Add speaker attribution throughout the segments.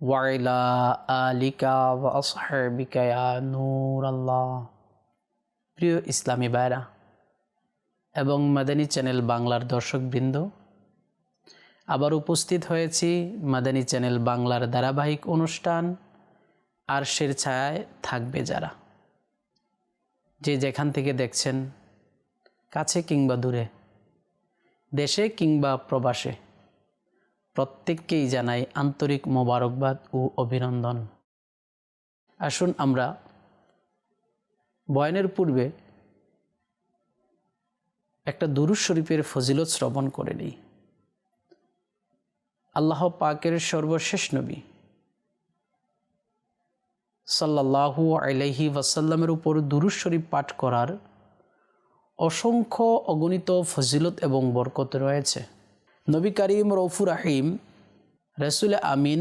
Speaker 1: ওয়াইলা আলিকা ওয়া আসহাবিকা ইয়া নূর আল্লাহ প্রিয় ইসলামী ভাইরা এবং মাদানী চ্যানেল বাংলার দর্শকবৃন্দ, আবার উপস্থিত হয়েছি মাদানী চ্যানেল বাংলার ধারাবাহিক অনুষ্ঠান আরশের ছায়ায় থাকবে যারা। যে যেখান থেকে দেখছেন, কাছে কিংবা দূরে, দেশে কিংবা প্রবাসে প্রত্যেককেই জানাই আন্তরিক মোবারকবাদ ও অভিনন্দন। আসুন আমরা বয়নের পূর্বে একটা দুরুজ শরীফের ফজিলত শ্রবণ করে নিই। আল্লাহ পাকের সর্বশেষ নবী সাল্লাহু আলাইহি ওয়াসাল্লামের উপর দুরুজ শরীফ পাঠ করার অসংখ্য অগণিত ফজিলত এবং বরকত রয়েছে। নবী করিম রৌফুর রাহিম, রসুল আমিন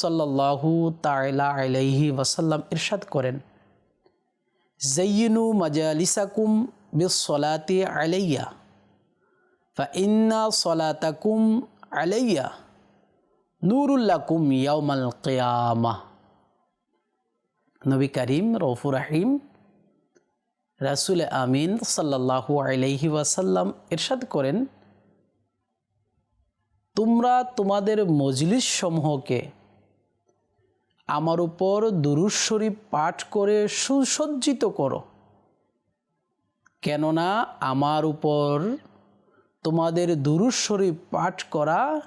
Speaker 1: সাল্লাহু তাইলা আলাইহি ওয়াসাল্লাম ইরশাদ করেন জয়িনু মজালিসাকুম বিসলাতি আলাইয়া, ফা ইন্না সলাতাকুম আলাইয়া নুরুল্লাকুম ইয়াউমাল কিয়ামা। নবী করিম রৌফুর রাহিম, রাসুল আমিন সাল্লাহু আলাইহি ওয়াসাল্লাম ইরশাদ করেন তোমরা তোমাদের মজলিস সমূহকে আমার উপর দুরুজ শরীফ পাঠ করে সুসজ্জিত করো। কেননা আমার উপর তোমাদের দুরুজ শরীফ পাঠ করা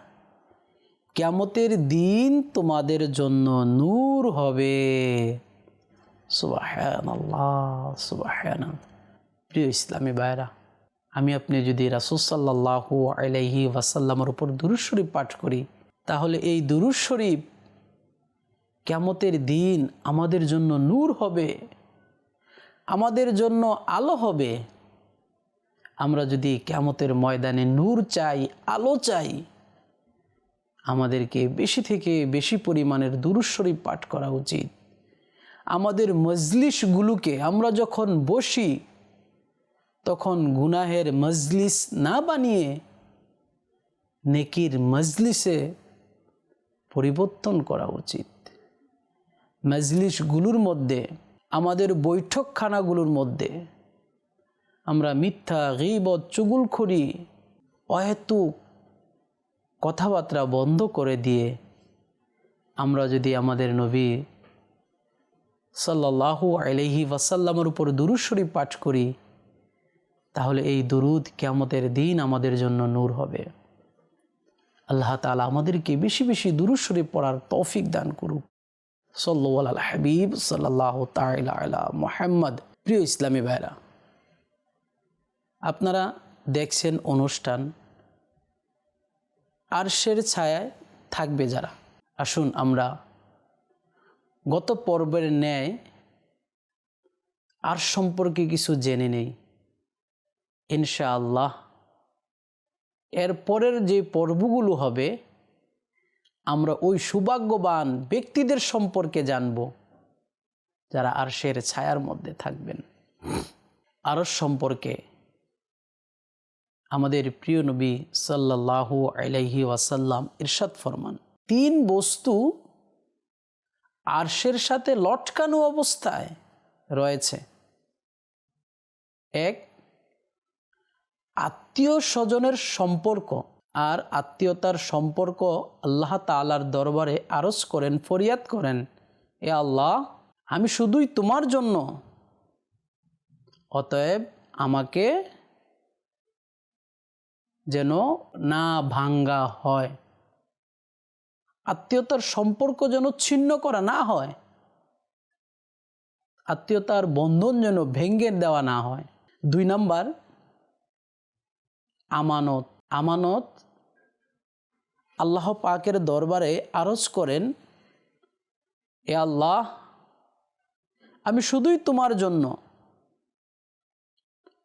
Speaker 1: কেমতের দিন তোমাদের জন্য নূর হবে। সুবাহান প্রিয় ইসলামী ভাইরা আমি আপনি যদি রাসুসাল্লাহ আলাইহি ওয়াসাল্লামের উপর দুরুজ শরীফ পাঠ করি, তাহলে এই দুরুজ শরীফ কেমতের দিন আমাদের জন্য নূর হবে, আমাদের জন্য আলো হবে। আমরা যদি কেমতের ময়দানে নূর চাই, আলো চাই, আমাদেরকে বেশি থেকে বেশি পরিমাণের দুরুজ শরীফ পাঠ করা উচিত। আমাদের মজলিসগুলোকে আমরা যখন বসি তখন গুনাহের মজলিস না বানিয়ে নেকির মজলিসে পরিবর্তন করা উচিত। মজলিসগুলোর মধ্যে, আমাদের বৈঠকখানাগুলোর মধ্যে আমরা মিথ্যা, গিবত, চুগুলখড়ি, অহেতুক কথাবার্তা বন্ধ করে দিয়ে আমরা যদি আমাদের নবী সাল্লাহু আলহি ওয়াসাল্লামের উপর দুরুশ্বরী পাঠ করি তাহলে এই দুরুদ কেমতের দিন আমাদের জন্য নূর হবে। আল্লাহ তালা আমাদেরকে বেশি বেশি দুরুদ শরীফ পড়ার তৌফিক দান করুক। সল্লা হাবিব সাল্লাহ তালা মোহাম্মদ। প্রিয় ইসলামী ভাইরা আপনারা দেখছেন অনুষ্ঠান আরশের ছায়ায় থাকবে যারা। আসুন আমরা গত পর্বের ন্যায় আর সম্পর্কে কিছু জেনে নেই। ইনশাআল্লাহ। এর পরের যে পর্বগুলো হবে, আমরা ওই সৌভাগ্যবান ব্যক্তিদের সম্পর্কে জানব, যারা আরশের ছায়ার মধ্যে থাকবেন। আরস সম্পর্কে আমাদের প্রিয় নবী সাল্লাহু আলাইহি ওয়াসাল্লাম ইরশাদ ফরমান, তিন বস্তু আরশের সাথে লটকানো অবস্থায় রয়েছে। এক আত্মীয় স্বজনের সম্পর্ক আর আত্মীয়তার সম্পর্ক আল্লাহ তালার দরবারে আরজ করেন, ফরিয়াদ করেন। এ আল্লাহ, আমি শুধুই তোমার জন্য। অতএব আমাকে যেন না ভাঙ্গা হয়। আত্মীয়তার সম্পর্ক যেন ছিন্ন করা না হয়। আত্মীয়তার বন্ধন যেন ভেঙ্গে দেওয়া না হয়। দুই নাম্বার আমানত। আমানত আল্লাহ পাকের দরবারে আরজ করেন, এ আল্লাহ, আমি শুধুই তোমার জন্য।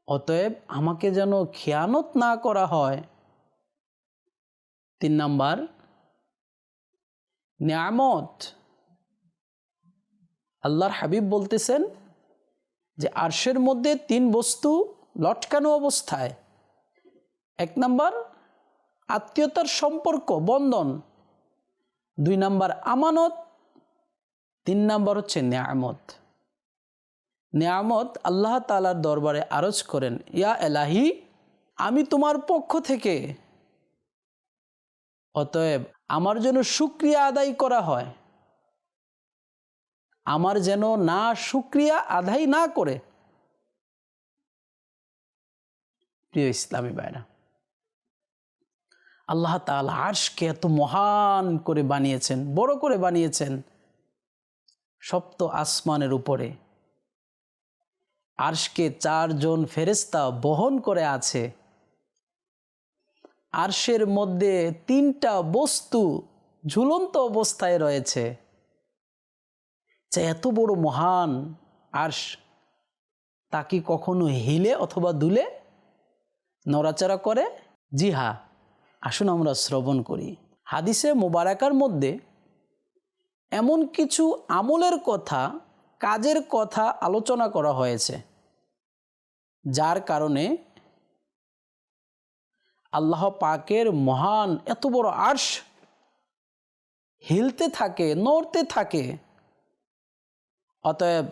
Speaker 1: অতএব আমাকে যেন খেয়ানত না করা হয়। তিন নাম্বার, নিয়ামত। আল্লাহর হাবিব বলতেছেন যে, আরশের মধ্যে তিন বস্তু লটকানো অবস্থায়। এক নাম্বার, আত্মীয়তার সম্পর্ক, বন্ধন। দুই নাম্বার, আমানত। তিন নাম্বার হচ্ছে নিয়ামত। নিয়ামত আল্লাহ তালার দরবারে আরজ করেন, ইয়া এলাহি, আমি তোমার পক্ষ থেকে। অতএব আমার জন্য সুক্রিয়া আদায় করা হয়। আমার যেন না সুক্রিয়া আদায় না করে। প্রিয় ইসলামী বাইরা আল্লাহ তালা আর্শকে এত মহান করে বানিয়েছেন, বড় করে বানিয়েছেন, সপ্ত আসমানের উপরে। আর্শকে চারজন ফেরেস্তা বহন করে আছে। আর্শের মধ্যে তিনটা বস্তু ঝুলন্ত অবস্থায় রয়েছে। যে এত বড় মহান আর্শ, তা কি কখনো হিলে অথবা দুলে নড়াচড়া করে? জি হ্যাঁ আসুন আমরা শ্রবণ করি। হাদিসে মোবারকার মধ্যে এমন কিছু আমলের কথা, কাজের কথা আলোচনা করা হয়েছে, যার কারণে আল্লাহ পাকের মহান এত বড় আর্শ হিলতে থাকে, নড়তে থাকে। অতএব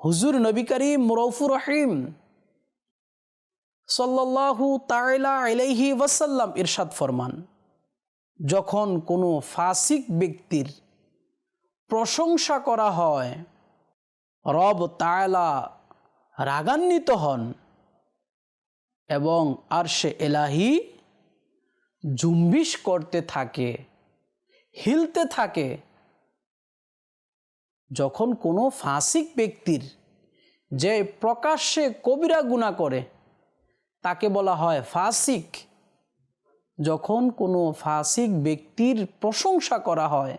Speaker 1: হুজুর নবী করিম রহিম সাল্লাহু তাইলা আলাইহি ওয়াসাল্লাম ইরশাদ ফরমান, যখন কোনো ফাসিক ব্যক্তির প্রশংসা করা হয়, রব তায়লা রাগান্বিত হন এবং আর সে এলাহি জুম্বিশ করতে থাকে, হিলতে থাকে, যখন কোনো ফাসিক ব্যক্তির যে প্রকাশ্যে কবিরা গুণা করে তাকে বলা হয় ফাসিক। যখন কোনো ফাসিক ব্যক্তির প্রশংসা করা হয়,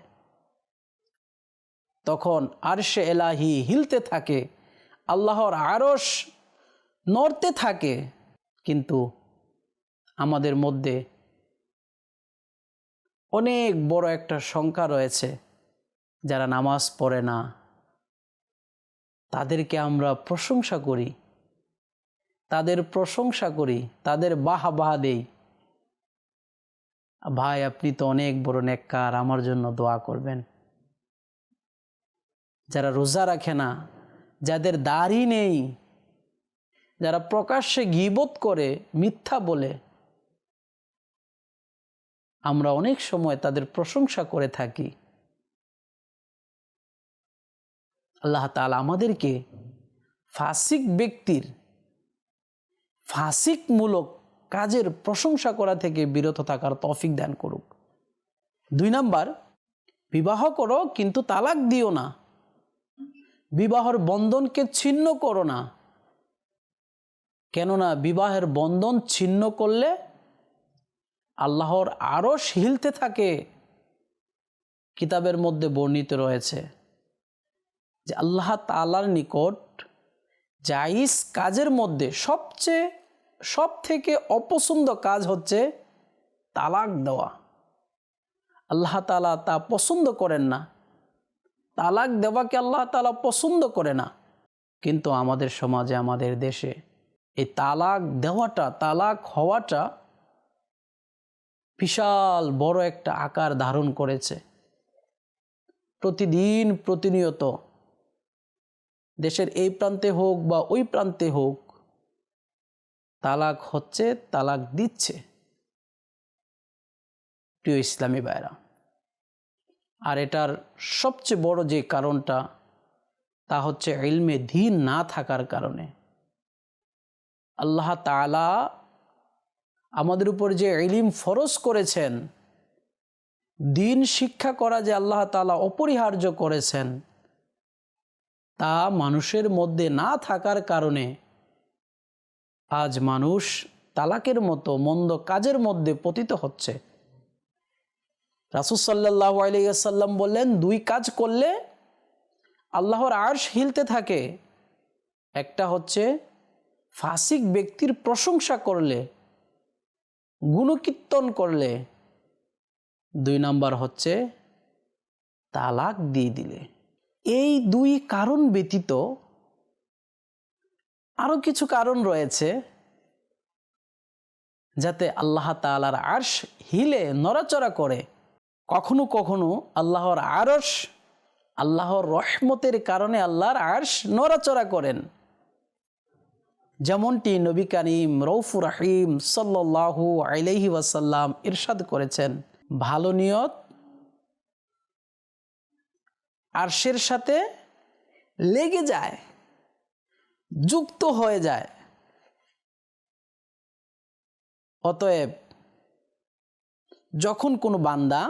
Speaker 1: তখন আরশে এলাহি হিলতে থাকে, আল্লাহর আরস নড়তে থাকে। কিন্তু আমাদের মধ্যে অনেক বড় একটা সংখ্যা রয়েছে, যারা নামাজ পড়ে না। তাদেরকে আমরা প্রশংসা করি। তাদের প্রশংসা করি, তাদের বাহা বাহা দেই। ভাই, আপনি তো অনেক বড় নেককার, আমার জন্য দোয়া করবেন। যারা রোজা রাখে না, যাদের দাড়ি নেই, যারা প্রকাশ্যে গিবোধ করে, মিথ্যা বলে, আমরা অনেক সময় তাদের প্রশংসা করে থাকি। আল্লাহ তালা আমাদেরকে ফাসিক ব্যক্তির ফাসিকমূলক কাজের প্রশংসা করা থেকে বিরত থাকার তফিক দান করুক। দুই নাম্বার, বিবাহ করো কিন্তু তালাক দিও না। বিবাহর বন্ধনকে ছিন্ন করো না। কেননা বিবাহের বন্ধন ছিন্ন করলে আল্লাহর আরও হিলতে থাকে। কিতাবের মধ্যে বর্ণিত রয়েছে যে আল্লাহ তালার নিকট জাইস কাজের মধ্যে সবচেয়ে সব থেকে অপছন্দ কাজ হচ্ছে তালাক দেওয়া। আল্লাহ তালা তা পছন্দ করেন না। তালাক দেওয়াকে আল্লাহ তালা পছন্দ করে না। কিন্তু আমাদের সমাজে, আমাদের দেশে এই তালাক দেওয়াটা, তালাক হওয়াটা বিশাল বড় একটা আকার ধারণ করেছে। প্রতিদিন প্রতিনিয়ত দেশের এই প্রান্তে হোক বা ওই প্রান্তে হোক, তালাক হচ্ছে, তালাক দিচ্ছে। প্রিয় ইসলামী ভাইরা আর এটার সবচেয়ে বড় যে কারণটা, তা হচ্ছে ইলমে ধীন না থাকার কারণে। আল্লাহ তালা আমাদের উপর যে ইলিম ফরজ করেছেন, দিন শিক্ষা করা যে আল্লাহ তালা অপরিহার্য করেছেন তা মানুষের মধ্যে না থাকার কারণে আজ মানুষ তালাকের মতো মন্দ কাজের মধ্যে পতিত হচ্ছে। রাসুসাল্লাহ আলাইসাল্লাম বললেন, দুই কাজ করলে আল্লাহর আর্শ হিলতে থাকে। একটা হচ্ছে ফাসিক ব্যক্তির প্রশংসা করলে, গুণকীর্তন করলে। দুই নাম্বার হচ্ছে তালাক দিয়ে দিলে। এই দুই কারণ ব্যতীত আরও কিছু কারণ রয়েছে যাতে আল্লাহ তালার আর্শ হিলে নড়াচড়া করে। কখনো কখনো আল্লাহর আরস আল্লাহর রহমতের কারণে আল্লাহর আর্শ নড়াচড়া করেন। যেমনটি নবী করিম রৌফুর রাহিম সাল্লাহু আলাইহি ওয়াসাল্লাম ইরশাদ করেছেন, ভালো নিয়ত আরশের সাথে লেগে যায়, যুক্ত হয়ে যায়। অতএব যখন কোনো বান্দা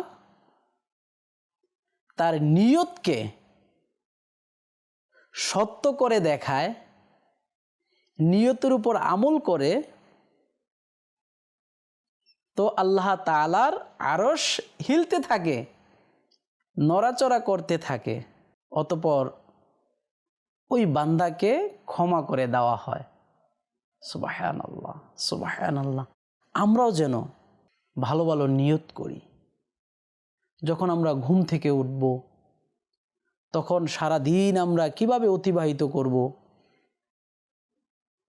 Speaker 1: তার নিয়তকে সত্য করে দেখায়, নিয়তের উপর আমল করে, তো আল্লাহ তালার আরস হিলতে থাকে। নড়াচড়া করতে থাকে, অতপর ওই বান্দাকে ক্ষমা করে দেওয়া হয়। সুবাহান আল্লাহ সুবাহান আল্লাহ আমরাও যেন ভালো ভালো নিয়ত করি। যখন আমরা ঘুম থেকে উঠব, তখন সারা দিন আমরা কীভাবে অতিবাহিত করব,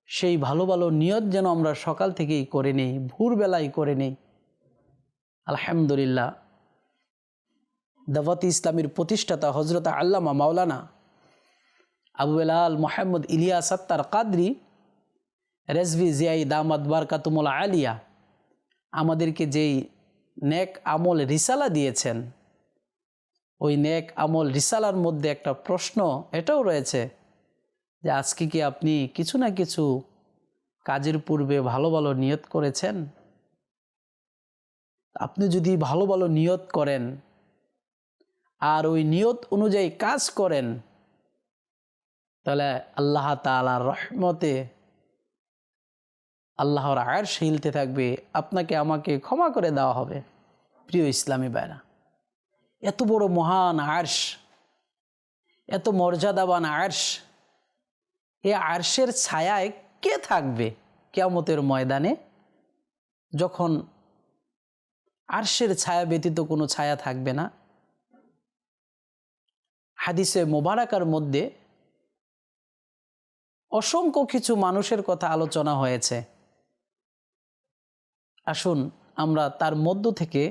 Speaker 1: সেই ভালো ভালো নিয়ত যেন আমরা সকাল থেকেই করে নেই, ভোরবেলায় করে নেই। আলহামদুলিল্লাহ দাওয়াতি ইসলামের প্রতিষ্ঠাতা হজরত আল্লামা মাওলানা আবু বেলাল মোহাম্মদ ইলিয়া সত্তার কাদরি, রেজভি জিয়াই দামাদ বারকাতুমুল আলিয়া আমাদেরকে যেই নেক আমল রিসালা দিয়েছেন, ওই নেক আমল রিসালার মধ্যে একটা প্রশ্ন এটাও রয়েছে যে আজকে কি আপনি কিছু না কিছু কাজের পূর্বে ভালো ভালো নিয়ত করেছেন? আপনি যদি ভালো ভালো নিয়ত করেন আর ওই নিয়ত অনুযায়ী কাজ করেন, তাহলে আল্লাহ তালার রহমতে আল্লাহর আয়ের শিলতে থাকবে, আপনাকে আমাকে ক্ষমা করে দেওয়া হবে, প্রিয় ইসলামী বাইরা এত বড় মহান আর্শ, এত মর্যাদাবান আর্শ, এ আর্শের ছায়ায় কে থাকবে কেয়ামতের ময়দানে? যখন আর্শের ছায়া ব্যতীত কোনো ছায়া থাকবে না হাদিসে মোবারাকার মধ্যে অসংখ্য কিছু মানুষের কথা আলোচনা হয়েছে। আসুন আমরা তার মধ্য থেকে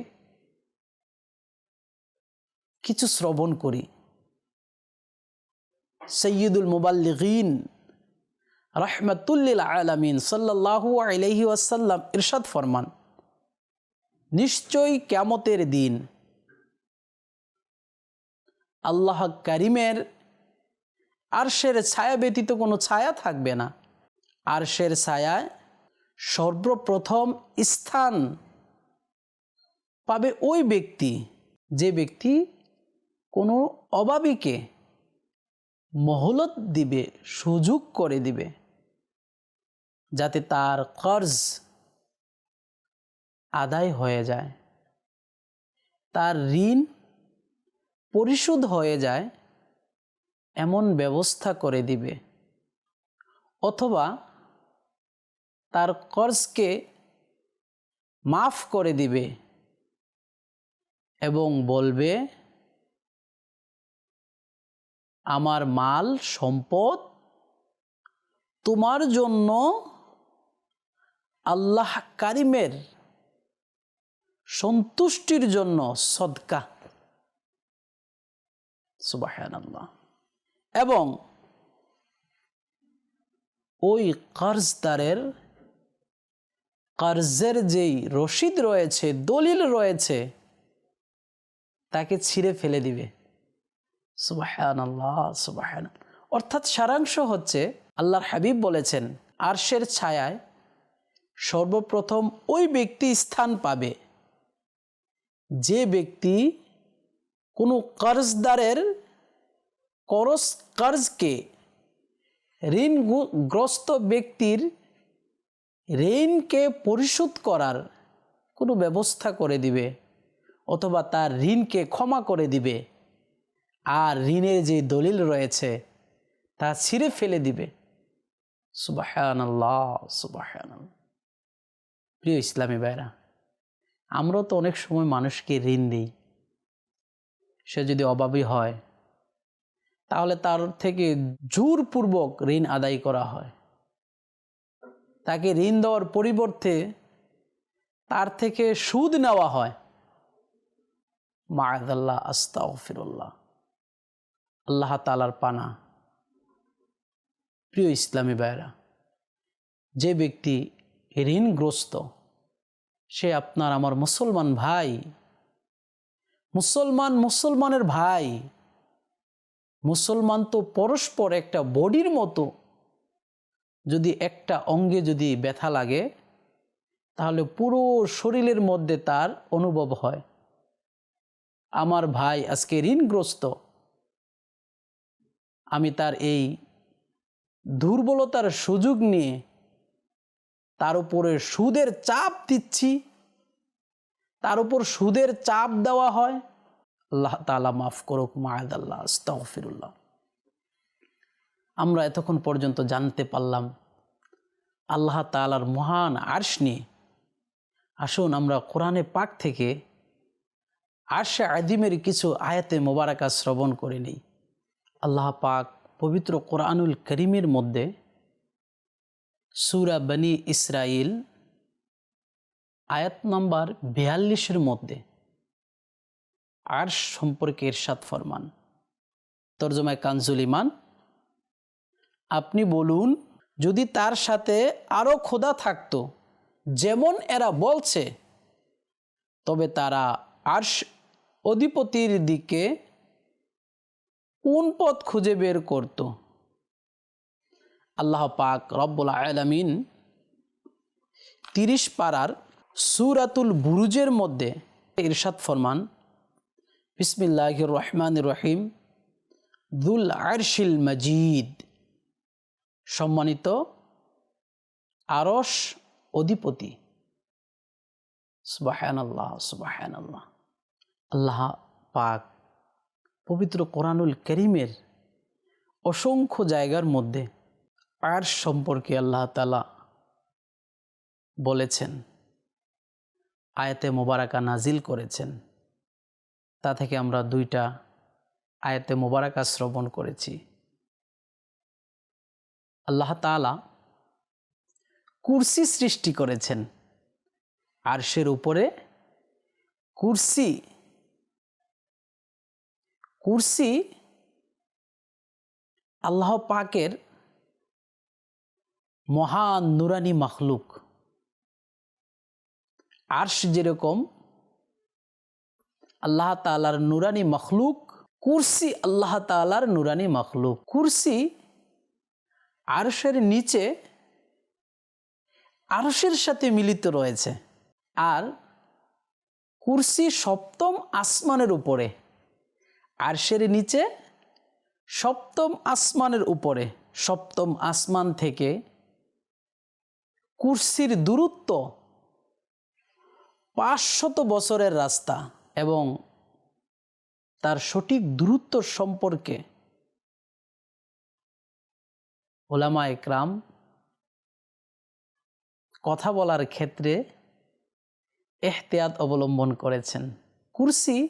Speaker 1: কিছু শ্রবণ করি। সৈয়দুল মুবাল্লিগিন রহমতুল্লিল আলমিন সাল্লাহু আলহি ওয়াসাল্লাম ইরশাদ ফরমান, নিশ্চয়ই ক্যামতের দিন আল্লাহ করিমের আরশের ছায়া ব্যতীত কোনো ছায়া থাকবে না। আরশের ছায়ায় সর্বপ্রথম স্থান পাবে ওই ব্যক্তি। যে ব্যক্তি কোনো অভাবীকে মহলত দিবে, সুযোগ করে দিবে। যাতে তার কর্জ আদায় হয়ে যায়। তার ঋণ পরিশোধ হয়ে যায়, এমন ব্যবস্থা করে দিবে। অথবা তার কর্জকে মাফ করে দিবে এবং বলবে, আমার মাল, সম্পদ তোমার জন্য আল্লাহ কারিমের সন্তুষ্টির জন্য সদকা। সুবাহ এবং ওই কর্জদারের, কর্জের যেই রসিদ রয়েছে, দলিল রয়েছে, তাকে ছিঁড়ে ফেলে দিবে। সুবাহান আল্লাহ অর্থাৎ সারাংশ হচ্ছে, আল্লাহর হাবিব বলেছেন, আরশের ছায়ায় সর্বপ্রথম ওই ব্যক্তি স্থান পাবে। যে ব্যক্তি কোনো কর্জদারের করস কর্জকে ঋণগ্রস্ত ব্যক্তির ঋণকে পরিশোধ করার কোনো ব্যবস্থা করে দিবে, অথবা তার ঋণকে ক্ষমা করে দিবে, আর ঋণের যে দলিল রয়েছে তা ছিঁড়ে ফেলে দিবে। সুবাহান আল্লাহ সুবাহান প্রিয় ইসলামী ভাইরা আমরা তো অনেক সময় মানুষকে ঋণ দিই। সে যদি অভাবী হয়, তাহলে তার থেকে জোরপূর্বক ঋণ আদায় করা হয়। তাকে ঋণ দেওয়ার পরিবর্তে তার থেকে সুদ নেওয়া হয়। মায়াদাল্লাহ আস্তাগফিরুল্লাহ। আল্লাহ তালার পানা। প্রিয় ইসলামী ভাইরা যে ব্যক্তি ঋণগ্রস্ত, সে আপনার আমার মুসলমান ভাই মুসলমান মুসলমানের ভাই। মুসলমান তো পরস্পর একটা বডির মতো। যদি একটা অঙ্গে যদি ব্যথা লাগে, তাহলে পুরো শরীরের মধ্যে তার অনুভব হয়। আমার ভাই আজকে ঋণগ্রস্ত। আমি তার এই দুর্বলতার সুযোগ নিয়ে তার উপরে সুদের চাপ দিচ্ছি। তার উপর সুদের চাপ দেওয়া হয়। আল্লাহ তালা মাফ করুক মায়াদ আল্লাহ আস্তাগফিরুল্লাহ। আমরা এতক্ষণ পর্যন্ত জানতে পারলাম, আল্লাহ তালার মহান আর্শ নিয়ে। আসুন আমরা কোরআনে পাক থেকে আরশে আদিমের কিছু আয়াতে মোবারকা শ্রবণ করে নিই। আল্লাহ পাক পবিত্র কোরআনুল করিমের মধ্যে সুরা বনি ইসরাইল আয়াত নম্বর বিয়াল্লিশের মধ্যে। আর্শ সম্পর্কে এরশাদ ফরমান। তর্জমায় কানজুল ইমান। আপনি বলুন, যদি তার সাথে আরও খোদা থাকতো, যেমন এরা বলছে, তবে তারা আর্শ অধিপতির দিকে কোন পথ খুঁজে বের করত? আল্লাহ পাক রব্বুল আলমিন তিরিশ পাড়ার সুরাতুল বুরুজের মধ্যে ইরশাদ ফরমান বিসমিল্লাহ রহমান রহিম, দুল আরশিল মজিদ। সম্মানিত আরস অধিপতি। সুবাহান আল্লাহ সুবাহান আল্লাহ আল্লাহ পাক পবিত্র কোরআনুল করিমের অসংখ্য জায়গার মধ্যে আয়ার সম্পর্কে আল্লাহ তালা বলেছেন। আয়াতে মোবারকা নাজিল করেছেন। তা থেকে আমরা দুইটা আয়াতে মোবারকা শ্রবণ করেছি। আল্লাহ তালা কুরসি সৃষ্টি করেছেন। আরশের উপরে কুরসি কুরসি আল্লাহ পাকের মহান নুরানি মখলুক। আর্শ যেরকম, আল্লাহ তালার নুরানি মখলুক, কুরসি আল্লাহ তালার নুরানি মখলুক। কুরসি আরশের নিচে আরশের সাথে মিলিত রয়েছে। আর কুরসি সপ্তম আসমানের উপরে, আরশের নিচে সপ্তম আসমানের উপরে, সপ্তম আসমান থেকে কুরসির দূরত্ব পাঁচশত বছরের রাস্তা এবং তার সঠিক দূরত্ব সম্পর্কে ওলামা একরাম কথা বলার ক্ষেত্রে এহতিয়াত অবলম্বন করেছেন। কুরসি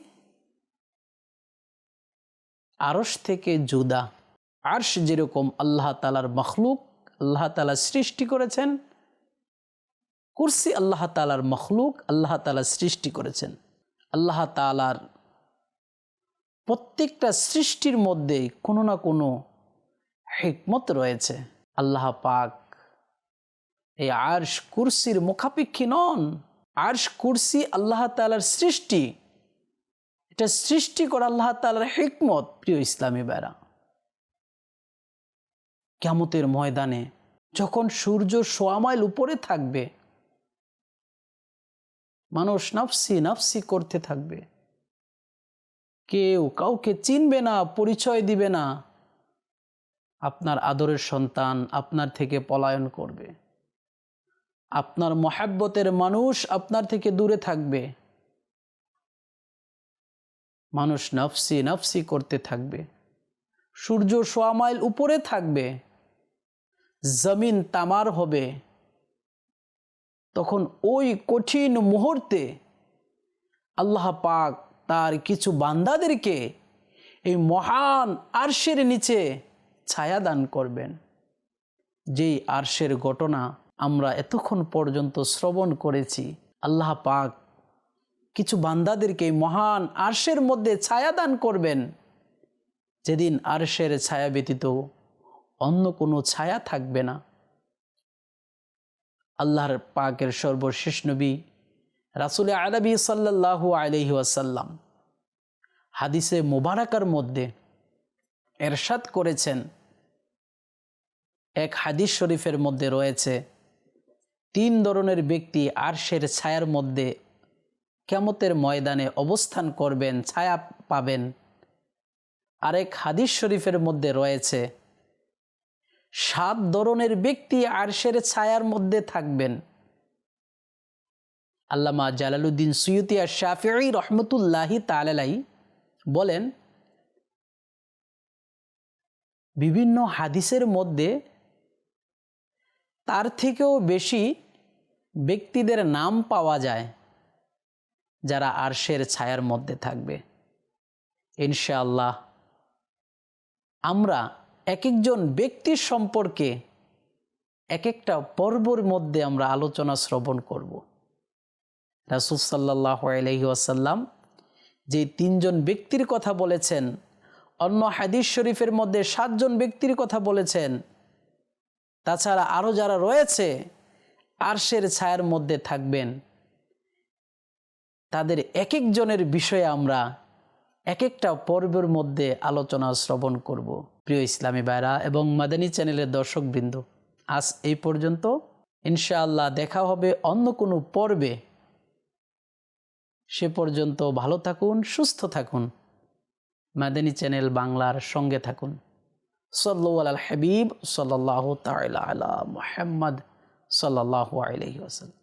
Speaker 1: আরস থেকে জুদা। আরশ যেরকম আল্লাহ তালার মখলুক, আল্লাহ তালা সৃষ্টি করেছেন কুরসি আল্লাহ তালার মখলুক, আল্লাহ তালা সৃষ্টি করেছেন। আল্লাহ তালার প্রত্যেকটা সৃষ্টির মধ্যেই কোনো না কোনো হিকমত রয়েছে। আল্লাহ পাক এই আর্শ কুরসির মুখাপেক্ষী নন। আর্শ কুরসি আল্লাহ তালার সৃষ্টি। এটা সৃষ্টি করা আল্লাহ তালার হিকমত। প্রিয় ইসলামী বেড়া কেমতের ময়দানে যখন সূর্য সোয়ামাইল উপরে থাকবে মানুষ নাফসি নাফসি করতে থাকবে। কেউ কাউকে চিনবে না, পরিচয় দিবে না। আপনার আদরের সন্তান আপনার থেকে পলায়ন করবে। আপনার মহাব্বতের মানুষ আপনার থেকে দূরে থাকবে। মানুষ নফসি নাফসি করতে থাকবে। সূর্য সোয়া মাইল উপরে থাকবে। জমিন তামার হবে। তখন ওই কঠিন মুহূর্তে আল্লাহ পাক তার কিছু বান্দাদেরকে এই মহান আরশের নিচে ছায়া দান করবেন। যেই আরশের ঘটনা আমরা এতক্ষণ পর্যন্ত শ্রবণ করেছি, আল্লাহ পাক কিছু বান্দাদেরকে মহান আরশের মধ্যে ছায়া দান করবেন। যেদিন আরশের ছায়া ব্যতীত অন্য কোনো ছায়া থাকবে না। আল্লাহর পাকের সর্বশেষ নবী, রাসুল আরবি সাল্লাহু আলহি আসাল্লাম হাদিসে মোবারকার মধ্যে এরশাদ করেছেন। এক হাদিস শরীফের মধ্যে রয়েছে, তিন ধরনের ব্যক্তি আরশের ছায়ার মধ্যে কেমতের ময়দানে অবস্থান করবেন, ছায়া পাবেন। আরেক হাদিস শরীফের মধ্যে রয়েছে সাত ধরনের ব্যক্তি আরশের ছায়ার মধ্যে থাকবেন। আল্লামা জালালুদ্দিন সুয়ুতিয়া শাফি রহমতুল্লাহি তালাই বলেন, বিভিন্ন হাদিসের মধ্যে তার থেকেও বেশি ব্যক্তিদের নাম পাওয়া যায় যারা আরশের ছায়ার মধ্যে থাকবে। ইনশাআল্লাহ আমরা এক একজন ব্যক্তির সম্পর্কে এক একটা পর্বর মধ্যে আমরা আলোচনা শ্রবণ করব। রাসুল সাল্লাহ আলহি আসাল্লাম যে তিনজন ব্যক্তির কথা বলেছেন, অন্য হাদিস শরীফের মধ্যে সাতজন ব্যক্তির কথা বলেছেন, তাছাড়া আরও যারা রয়েছে, আরশের ছায়ার মধ্যে থাকবেন। তাদের এক একজনের বিষয়ে আমরা এক একটা পর্বের মধ্যে আলোচনা শ্রবণ করব। প্রিয় ইসলামী বাইরা এবং মাদানী চ্যানেলের দর্শকবৃন্দ, আজ এই পর্যন্ত। ইনশাআল্লাহ দেখা হবে অন্য কোনো পর্বে। সে পর্যন্ত ভালো থাকুন, সুস্থ থাকুন। মাদানী চ্যানেল বাংলার সঙ্গে থাকুন। সল্লু আল হাবিব সাল্লাহ তালা আলা মোহাম্মদ সাল্লাহ আলহি আসাল্লাম